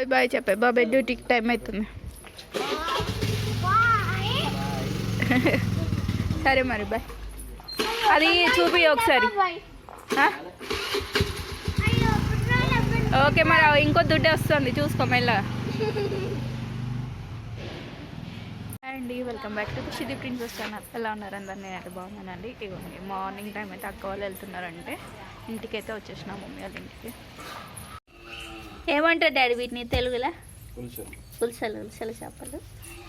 Bye bye చెప్పే. బాబాయ్ డ్యూటీకి టైం అవుతుంది సరే మరి బాయ్ అది చూపి ఒకసారి. ఓకే మరి ఇంకో దుడ్డే వస్తుంది. చూసుకో మెల్లగా. అండి వెల్కమ్ బ్యాక్ టు ఖుషిది ప్రిన్సెస్ ఛానల్. ఎలా ఉన్నారు అందరు? నేను అయితే బాగున్నానండి. ఇవ్వండి మార్నింగ్ టైం అయితే అక్క వాళ్ళు వెళ్తున్నారంటే ఇంటికైతే వచ్చేసిన మమ్మీ వాళ్ళ ఇంటికి. ఏమంటారు డాడీ వీటిని తెలుగులా? పులుసలు పులుసలు చేపలు.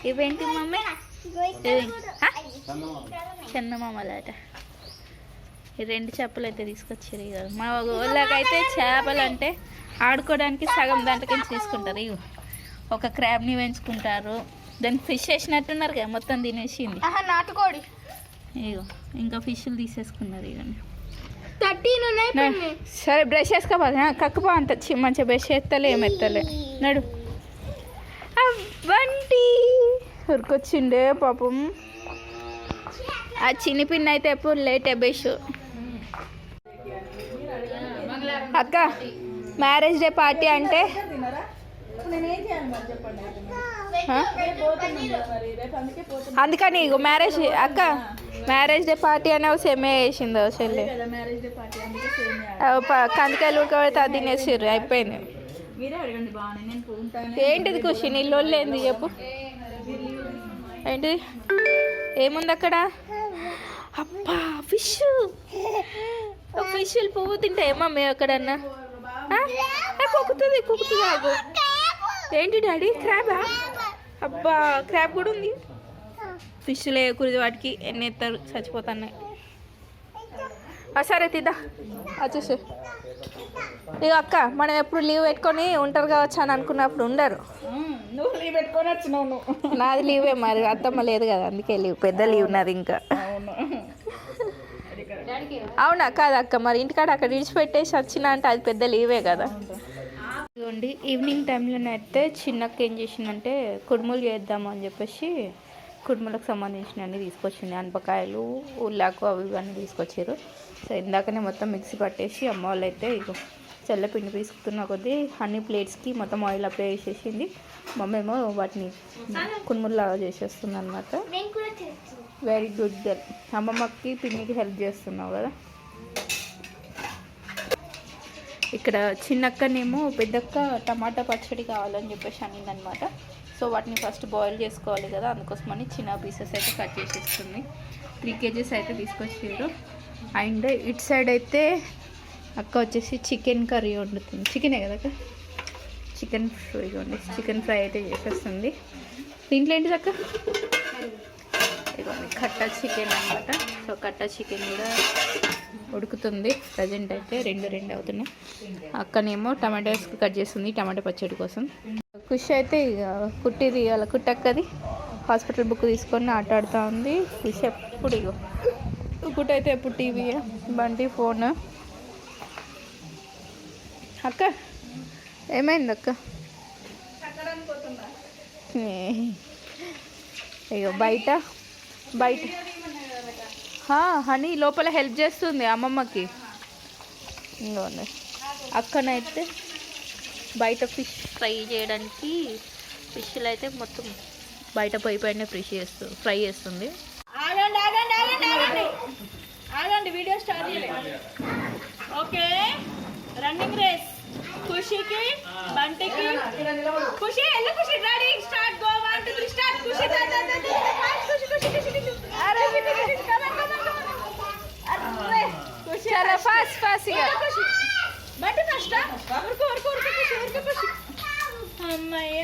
ఇవేంటి మమ్మీ? చందమామలాట. ఈ రెండు చేపలు అయితే తీసుకొచ్చారు ఇక మా ఊళ్ళకైతే చేపలు అంటే ఆడుకోవడానికి సగం దాంట్లోకి తీసుకుంటారు. ఇవి ఒక క్రాబ్ని పెంచుకుంటారు. దాన్ని ఫిష్ వేసినట్టున్నారు కదా మొత్తం తినేసింది. నాటుకోడి. ఇగో. ఇంకా ఫిష్లు తీసేసుకున్నారు ఇవన్నీ థర్టీన్ ఉన్నాయి పిన్ని. సరే బ్రష్ వేసుకోపో కక్కుపో అంత చి- మంచిగా బ్రష్ చేస్తలే ఏం ఎత్తలే నడు వంటి ఉరికొచ్చిండే పాపం. ఆ చిన్ని పిన్ అయితే ఎప్పుడు లేట్ బెష్. అక్క మ్యారేజ్ డే పార్టీ అంటే? అందుకని ఇగో మ్యారేజ్ అక్క. మ్యారేజ్ డే పార్టీ అనే సేమే వేసిందో చెల్లి. కందికాయలు ఉడకబెడితే అది తినేసిర్రు అయిపోయింది. ఏంటిది ఖుషి నీ లొల్లేంది చెప్పు. ఏంటిది? ఏముంది అక్కడ? అబ్బా ఫిష్ ఫిష్లు పువ్వు తింటే ఏమమ్మీ అక్కడన్నా ఆ? ఏ, కుక్కుతుంది కుక్కుతుంది ఏంటి డాడీ క్రాబా అబ్బా క్రాబ్ కూడా ఉంది. ఫిష్లే కురిది వాటికి ఎన్ని ఎత్తారు చచ్చిపోతున్నాయి. సరే తిద్దా వచ్చేసి ఇక అక్క మనం ఎప్పుడు లీవ్ పెట్టుకొని ఉంటారు కావచ్చు అని అనుకున్నప్పుడు ఉండరు. నువ్వు లీవ్ పెట్టుకొని వచ్చినావు నువ్వు. నాది లీవే మరి అత్తమ్మ లేదు కదా అందుకే లీవ్ పెద్ద లీవ్ ఉన్నది ఇంకా. అవును. కాదు అక్క మరి ఇంటికాడ అక్కడ విడిచిపెట్టేసి వచ్చిన అంటే అది పెద్ద లీవే కదా. ఇదిగోండి ఈవినింగ్ టైంలోనైతే చిన్నక్క ఏం చేసిందంటే కుడుములు చేద్దాము అని చెప్పేసి కుడుములకు సంబంధించినవన్నీ తీసుకొచ్చింది. అనపకాయలు ఉల్లాకు అవి ఇవన్నీ తీసుకొచ్చారు. సో ఇందాకనే మొత్తం మిక్సీ పట్టేసి అమ్మ వాళ్ళు అయితే ఇగో తెల్లపిండి తీసుకుతున్న కొద్దీ అన్ని ప్లేట్స్కి మొత్తం ఆయిల్ అప్లై చేసేసింది. మమ్మీ ఏమో వాటిని కుడుముల్లాగా చేసేస్తుంది అనమాట వెరీ గుడ్ గర్ల్ అమ్మమ్మకి పిన్నికి హెల్ప్ చేస్తున్నావు కదా? ఇక్కడ చిన్నక్కనేమో పెద్దక్క టమాటా పచ్చడి కావాలని చెప్పేసి అనిందనమాట సో వాటిని ఫస్ట్ బాయిల్ చేసుకోవాలి కదా అందుకోసమని చిన్న పీసెస్ అయితే కట్ చేసేస్తుంది త్రీ కేజీస్ అయితే తీసుకొచ్చారు. అండ్ ఇటు సైడ్ అయితే అక్క వచ్చేసి చికెన్ కర్రీ వండుతుంది. చికెనే కదా అక్క? చికెన్ ఫ్రై వండి చికెన్ ఫ్రై అయితే చేసేస్తుంది. దీంట్లో ఏంటిది అక్క? ఇదిగోండి కట్టా చికెన్ అనమాట సో కట్టా చికెన్ కూడా ఉడుకుతుంది. ప్రజెంట్ అయితే రెండు రెండు అవుతున్నాయి. అక్కనేమో టమాటాస్ కట్ చేస్తుంది టమాటా పచ్చడి కోసం. కుష్ అయితే కుట్టిది ఇవాళ కుట్టక్కది. హాస్పిటల్ బుక్ తీసుకొని ఆట ఆడుతూ ఉంది. ఖుషి ఎప్పుడు ఇగో. కుట్ అయితే ఎప్పుడు టీవీ బండి ఫోన్. అక్క ఏమైంది అక్క? అయ్యో బయట బయట. హనీ లోపల హెల్ప్ చేస్తుంది అమ్మమ్మకి. ఇంకోండి అక్కనైతే బయట ఫిష్ ఫ్రై చేయడానికి ఫిష్లు అయితే మొత్తం బయట పొయ్యి పైన ఫ్రిష్ చేస్తూ ఫ్రై చేస్తుంది. ఆగండి ఆగండి ఆగండి ఆగండి. ఆగండి వీడియో స్టార్ట్ చేయలేదు ఓకే. రన్నింగ్ రేస్ ఖుషికి బంటికి. ఖుషి ఎల్లు Khushi ready start go one two three Khushi. Khushi Khushi Khushi అరే ఖుషి ఖుషి. ఫాస్ట్ ఖుషి. బట్టి ఫస్ట్ ఊరుకో ఊరుకో ఊరుకో ఊరుకో. అమ్మయ్య.